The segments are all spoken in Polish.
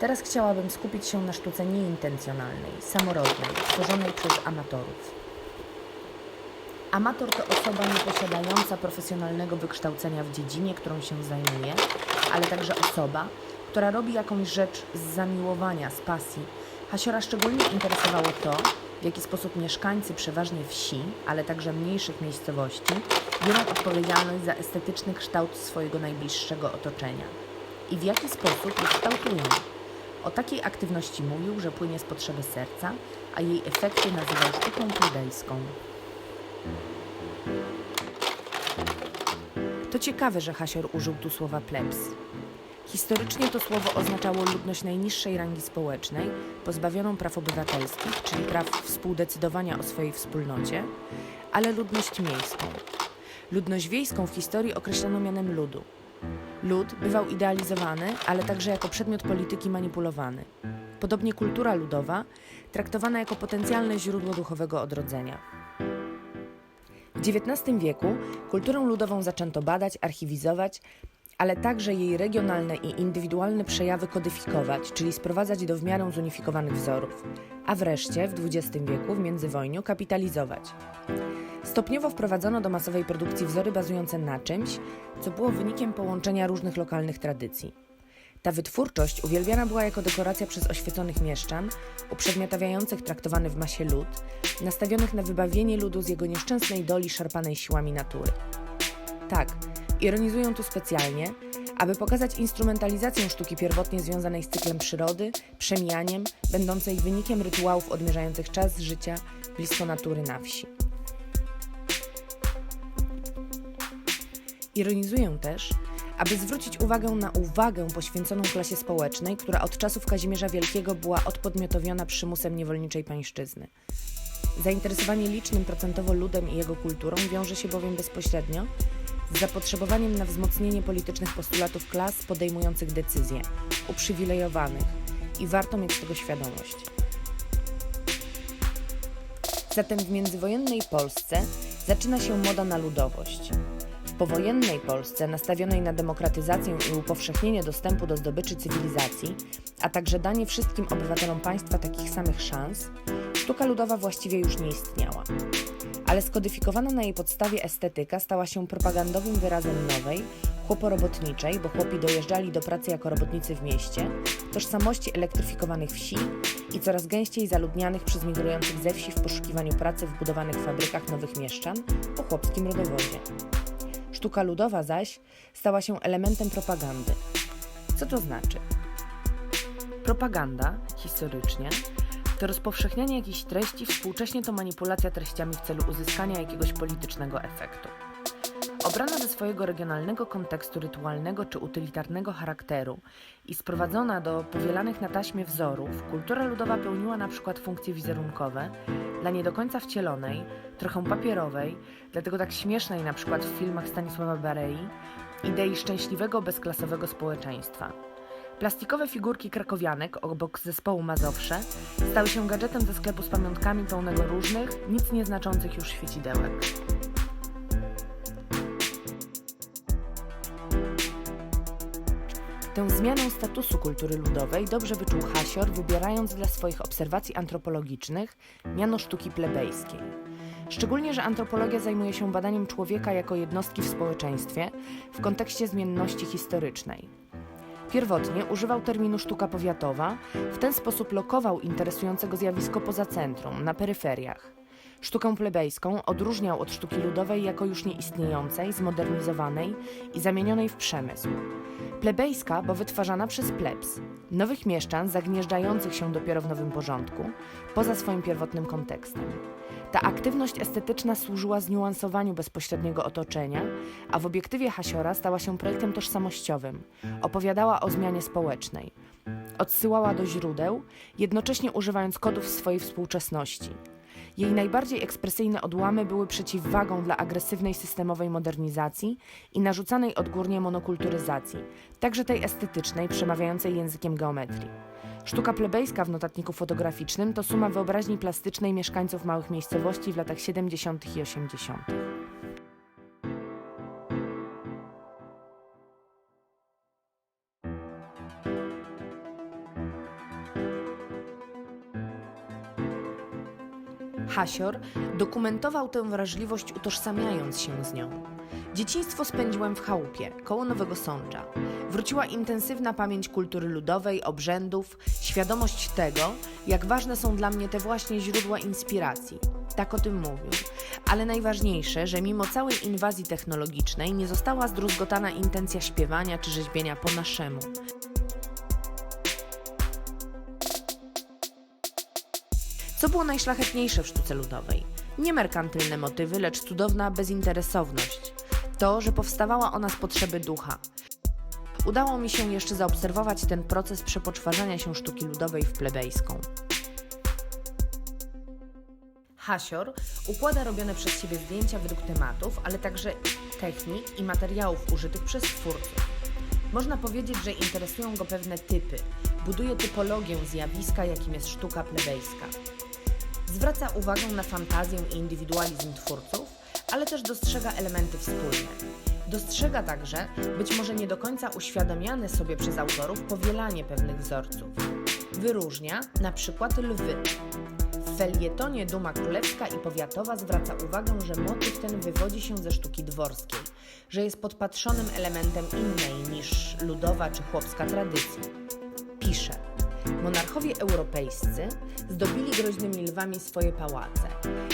Teraz chciałabym skupić się na sztuce nieintencjonalnej, samorodnej, tworzonej przez amatorów. Amator to osoba nieposiadająca profesjonalnego wykształcenia w dziedzinie, którą się zajmuje, ale także osoba, która robi jakąś rzecz z zamiłowania, z pasji. Hasiora szczególnie interesowało to, w jaki sposób mieszkańcy przeważnie wsi, ale także mniejszych miejscowości, biorą odpowiedzialność za estetyczny kształt swojego najbliższego otoczenia i w jaki sposób je kształtują. O takiej aktywności mówił, że płynie z potrzeby serca, a jej efekty nazywał sztuką plebejską. To ciekawe, że Hasior użył tu słowa plebs. Historycznie to słowo oznaczało ludność najniższej rangi społecznej, pozbawioną praw obywatelskich, czyli praw współdecydowania o swojej wspólnocie, ale ludność miejską. Ludność wiejską w historii określano mianem ludu. Lud bywał idealizowany, ale także jako przedmiot polityki manipulowany. Podobnie kultura ludowa traktowana jako potencjalne źródło duchowego odrodzenia. W XIX wieku kulturę ludową zaczęto badać, archiwizować, ale także jej regionalne i indywidualne przejawy kodyfikować, czyli sprowadzać do w miarę zunifikowanych wzorów, a wreszcie w XX wieku w międzywojniu kapitalizować. Stopniowo wprowadzono do masowej produkcji wzory bazujące na czymś, co było wynikiem połączenia różnych lokalnych tradycji. Ta wytwórczość uwielbiana była jako dekoracja przez oświeconych mieszczan, uprzedmiotawiających traktowany w masie lud, nastawionych na wybawienie ludu z jego nieszczęsnej doli szarpanej siłami natury. Tak, ironizują tu specjalnie, aby pokazać instrumentalizację sztuki pierwotnie związanej z cyklem przyrody, przemijaniem, będącej wynikiem rytuałów odmierzających czas życia blisko natury na wsi. Ironizuję też, aby zwrócić uwagę na uwagę poświęconą klasie społecznej, która od czasów Kazimierza Wielkiego była odpodmiotowiona przymusem niewolniczej pańszczyzny. Zainteresowanie licznym procentowo ludem i jego kulturą wiąże się bowiem bezpośrednio z zapotrzebowaniem na wzmocnienie politycznych postulatów klas podejmujących decyzje, uprzywilejowanych i warto mieć tego świadomość. Zatem w międzywojennej Polsce zaczyna się moda na ludowość. Powojennej Polsce, nastawionej na demokratyzację i upowszechnienie dostępu do zdobyczy cywilizacji, a także danie wszystkim obywatelom państwa takich samych szans, sztuka ludowa właściwie już nie istniała. Ale skodyfikowana na jej podstawie estetyka stała się propagandowym wyrazem nowej, chłoporobotniczej, bo chłopi dojeżdżali do pracy jako robotnicy w mieście, tożsamości elektryfikowanych wsi i coraz gęściej zaludnianych przez migrujących ze wsi w poszukiwaniu pracy w budowanych fabrykach nowych mieszczan o chłopskim rodowodzie. Sztuka ludowa zaś stała się elementem propagandy. Co to znaczy? Propaganda, historycznie, to rozpowszechnianie jakiejś treści, współcześnie to manipulacja treściami w celu uzyskania jakiegoś politycznego efektu. Obrana ze swojego regionalnego kontekstu rytualnego czy utylitarnego charakteru i sprowadzona do powielanych na taśmie wzorów, kultura ludowa pełniła na przykład funkcje wizerunkowe dla nie do końca wcielonej, trochę papierowej, dlatego tak śmiesznej na przykład w filmach Stanisława Barei, idei szczęśliwego, bezklasowego społeczeństwa. Plastikowe figurki krakowianek obok zespołu Mazowsze stały się gadżetem ze sklepu z pamiątkami pełnego różnych, nic nieznaczących już świecidełek. Tę zmianę statusu kultury ludowej dobrze wyczuł Hasior, wybierając dla swoich obserwacji antropologicznych miano sztuki plebejskiej. Szczególnie, że antropologia zajmuje się badaniem człowieka jako jednostki w społeczeństwie w kontekście zmienności historycznej. Pierwotnie używał terminu sztuka powiatowa, w ten sposób lokował interesującego zjawisko poza centrum, na peryferiach. Sztukę plebejską odróżniał od sztuki ludowej jako już nieistniejącej, zmodernizowanej i zamienionej w przemysł. Plebejska, bo wytwarzana przez plebs, nowych mieszczan zagnieżdżających się dopiero w nowym porządku, poza swoim pierwotnym kontekstem. Ta aktywność estetyczna służyła zniuansowaniu bezpośredniego otoczenia, a w obiektywie Hasiora stała się projektem tożsamościowym. Opowiadała o zmianie społecznej. Odsyłała do źródeł, jednocześnie używając kodów swojej współczesności. Jej najbardziej ekspresyjne odłamy były przeciwwagą dla agresywnej systemowej modernizacji i narzucanej odgórnie monokulturyzacji, także tej estetycznej, przemawiającej językiem geometrii. Sztuka plebejska w notatniku fotograficznym to suma wyobraźni plastycznej mieszkańców małych miejscowości w latach 70. i 80. Hasior dokumentował tę wrażliwość, utożsamiając się z nią. Dzieciństwo spędziłem w chałupie, koło Nowego Sącza. Wróciła intensywna pamięć kultury ludowej, obrzędów, świadomość tego, jak ważne są dla mnie te właśnie źródła inspiracji. Tak o tym mówił. Ale najważniejsze, że mimo całej inwazji technologicznej nie została zdruzgotana intencja śpiewania czy rzeźbienia po naszemu. Co było najszlachetniejsze w sztuce ludowej? Nie merkantylne motywy, lecz cudowna bezinteresowność. To, że powstawała ona z potrzeby ducha. Udało mi się jeszcze zaobserwować ten proces przepoczwarzania się sztuki ludowej w plebejską. Hasior układa robione przez siebie zdjęcia według tematów, ale także technik i materiałów użytych przez twórców. Można powiedzieć, że interesują go pewne typy. Buduje typologię zjawiska, jakim jest sztuka plebejska. Zwraca uwagę na fantazję i indywidualizm twórców, ale też dostrzega elementy wspólne. Dostrzega także, być może nie do końca uświadomiane sobie przez autorów, powielanie pewnych wzorców. Wyróżnia na przykład lwy. W felietonie Duma Królewska i Powiatowa zwraca uwagę, że motyw ten wywodzi się ze sztuki dworskiej, że jest podpatrzonym elementem innej niż ludowa czy chłopska tradycji. Pisze. Monarchowie europejscy zdobili groźnymi lwami swoje pałace.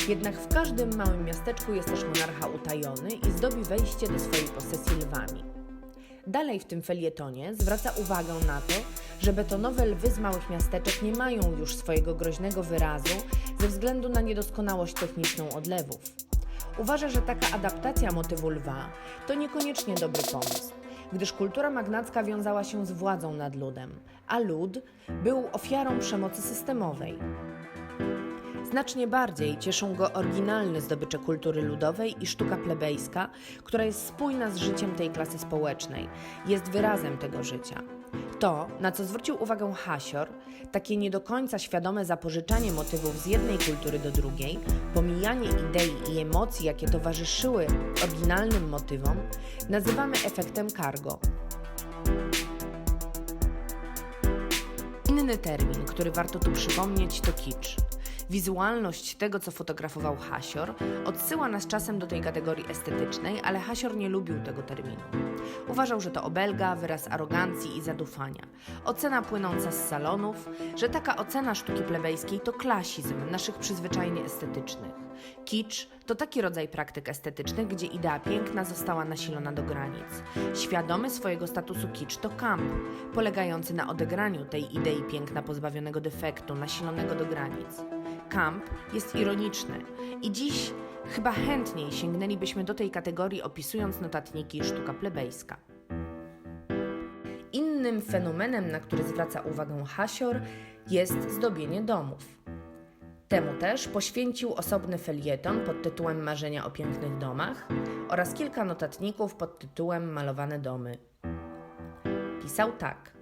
Jednak w każdym małym miasteczku jest też monarcha utajony i zdobi wejście do swojej posesji lwami. Dalej w tym felietonie zwraca uwagę na to, że betonowe lwy z małych miasteczek nie mają już swojego groźnego wyrazu ze względu na niedoskonałość techniczną odlewów. Uważa, że taka adaptacja motywu lwa to niekoniecznie dobry pomysł, gdyż kultura magnacka wiązała się z władzą nad ludem, a lud był ofiarą przemocy systemowej. Znacznie bardziej cieszą go oryginalne zdobycze kultury ludowej i sztuka plebejska, która jest spójna z życiem tej klasy społecznej, jest wyrazem tego życia. To, na co zwrócił uwagę Hasior, takie nie do końca świadome zapożyczanie motywów z jednej kultury do drugiej, pomijanie idei i emocji, jakie towarzyszyły oryginalnym motywom, nazywamy efektem cargo. Inny termin, który warto tu przypomnieć, to kicz. Wizualność tego, co fotografował Hasior, odsyła nas czasem do tej kategorii estetycznej, ale Hasior nie lubił tego terminu. Uważał, że to obelga, wyraz arogancji i zadufania. Ocena płynąca z salonów, że taka ocena sztuki plebejskiej to klasizm naszych przyzwyczajeń estetycznych. Kicz to taki rodzaj praktyk estetycznych, gdzie idea piękna została nasilona do granic. Świadomy swojego statusu kicz to kamp, polegający na odegraniu tej idei piękna pozbawionego defektu, nasilonego do granic. Jest ironiczny i dziś chyba chętniej sięgnęlibyśmy do tej kategorii opisując notatniki sztuka plebejska. Innym fenomenem, na który zwraca uwagę Hasior, jest zdobienie domów. Temu też poświęcił osobny felieton pod tytułem Marzenia o pięknych domach oraz kilka notatników pod tytułem Malowane domy. Pisał tak.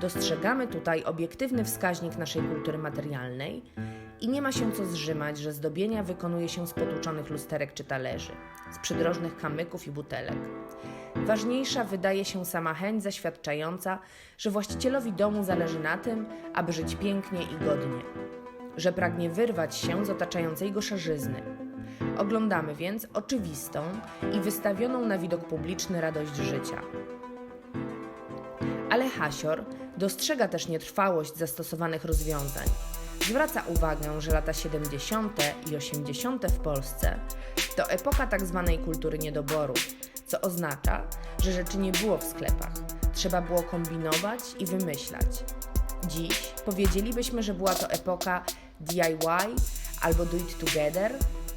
Dostrzegamy tutaj obiektywny wskaźnik naszej kultury materialnej i nie ma się co zrzymać, że zdobienia wykonuje się z potłuczonych lusterek czy talerzy, z przydrożnych kamyków i butelek. Ważniejsza wydaje się sama chęć zaświadczająca, że właścicielowi domu zależy na tym, aby żyć pięknie i godnie, że pragnie wyrwać się z otaczającej go szarzyzny. Oglądamy więc oczywistą i wystawioną na widok publiczny radość życia. Ale Hasior dostrzega też nietrwałość zastosowanych rozwiązań. Zwraca uwagę, że lata 70. i 80. w Polsce to epoka tzw. Tak kultury niedoboru, co oznacza, że rzeczy nie było w sklepach. Trzeba było kombinować i wymyślać. Dziś powiedzielibyśmy, że była to epoka DIY albo do it together,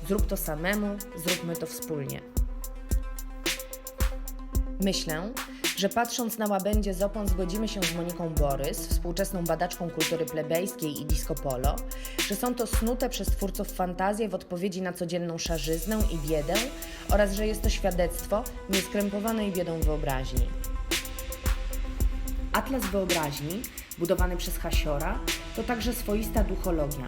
zrób to samemu, zróbmy to wspólnie. Myślę, że patrząc na łabędzie z opon zgodzimy się z Moniką Borys, współczesną badaczką kultury plebejskiej i disco polo, że są to snute przez twórców fantazje w odpowiedzi na codzienną szarzyznę i biedę oraz że jest to świadectwo nieskrępowanej biedą wyobraźni. Atlas wyobraźni, budowany przez Hasiora, to także swoista duchologia.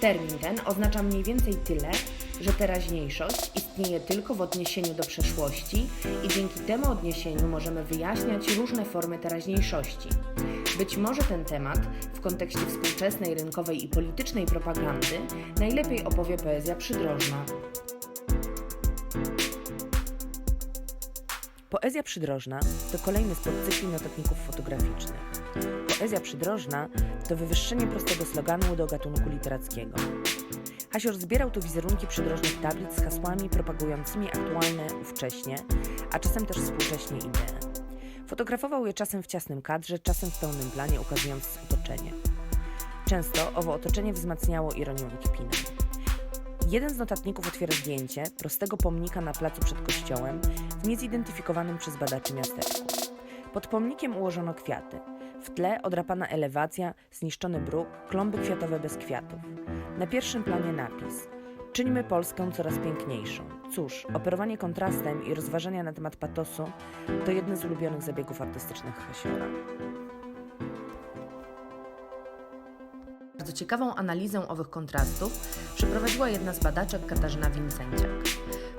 Termin ten oznacza mniej więcej tyle, że teraźniejszość istnieje tylko w odniesieniu do przeszłości i dzięki temu odniesieniu możemy wyjaśniać różne formy teraźniejszości. Być może ten temat w kontekście współczesnej rynkowej i politycznej propagandy najlepiej opowie poezja przydrożna. Poezja przydrożna to kolejny z podcykli notatników fotograficznych. Poezja przydrożna to wywyższenie prostego sloganu do gatunku literackiego. Hasior zbierał tu wizerunki przydrożnych tablic z hasłami propagującymi aktualne ówcześnie, a czasem też współcześnie idee. Fotografował je czasem w ciasnym kadrze, czasem w pełnym planie, ukazując otoczenie. Często owo otoczenie wzmacniało ironią i kpinem. Jeden z notatników otwiera zdjęcie prostego pomnika na placu przed kościołem w niezidentyfikowanym przez badaczy miasteczku. Pod pomnikiem ułożono kwiaty. W tle odrapana elewacja, zniszczony bruk, klomby kwiatowe bez kwiatów. Na pierwszym planie napis Czyńmy Polskę coraz piękniejszą. Cóż, operowanie kontrastem i rozważania na temat patosu to jedne z ulubionych zabiegów artystycznych Hasiora. Bardzo ciekawą analizę owych kontrastów przeprowadziła jedna z badaczek Katarzyna Wincenciak.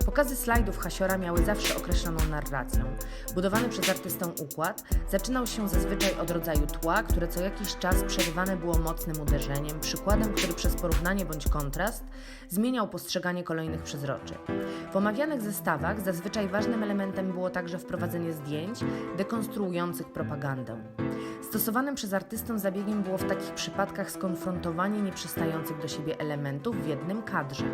Pokazy slajdów Hasiora miały zawsze określoną narrację. Budowany przez artystę układ zaczynał się zazwyczaj od rodzaju tła, które co jakiś czas przerywane było mocnym uderzeniem, przykładem, który przez porównanie bądź kontrast zmieniał postrzeganie kolejnych przezroczy. W omawianych zestawach zazwyczaj ważnym elementem było także wprowadzenie zdjęć dekonstruujących propagandę. Stosowanym przez artystę zabiegiem było w takich przypadkach skonfrontowanie nieprzystających do siebie elementów w jednym kadrze.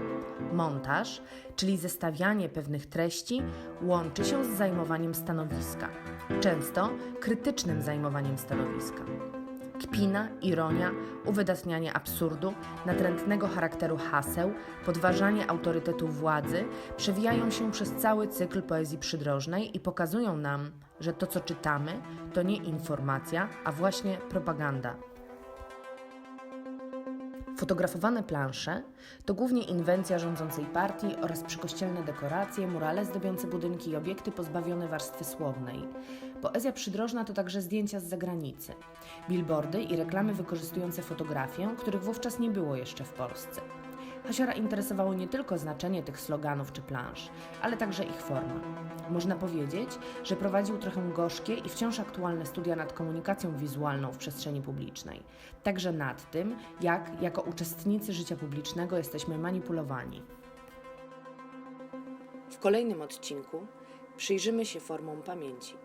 Montaż, czyli zestawianie pewnych treści, łączy się z zajmowaniem stanowiska, często krytycznym zajmowaniem stanowiska. Kpina, ironia, uwydatnianie absurdu, natrętnego charakteru haseł, podważanie autorytetu władzy przewijają się przez cały cykl poezji przydrożnej i pokazują nam, że to, co czytamy, to nie informacja, a właśnie propaganda. Fotografowane plansze to głównie inwencja rządzącej partii oraz przykościelne dekoracje, murale zdobiące budynki i obiekty pozbawione warstwy słownej. Poezja przydrożna to także zdjęcia z zagranicy, billboardy i reklamy wykorzystujące fotografię, których wówczas nie było jeszcze w Polsce. Hasiora interesowało nie tylko znaczenie tych sloganów czy plansz, ale także ich forma. Można powiedzieć, że prowadził trochę gorzkie i wciąż aktualne studia nad komunikacją wizualną w przestrzeni publicznej, także nad tym, jak jako uczestnicy życia publicznego jesteśmy manipulowani. W kolejnym odcinku przyjrzymy się formom pamięci.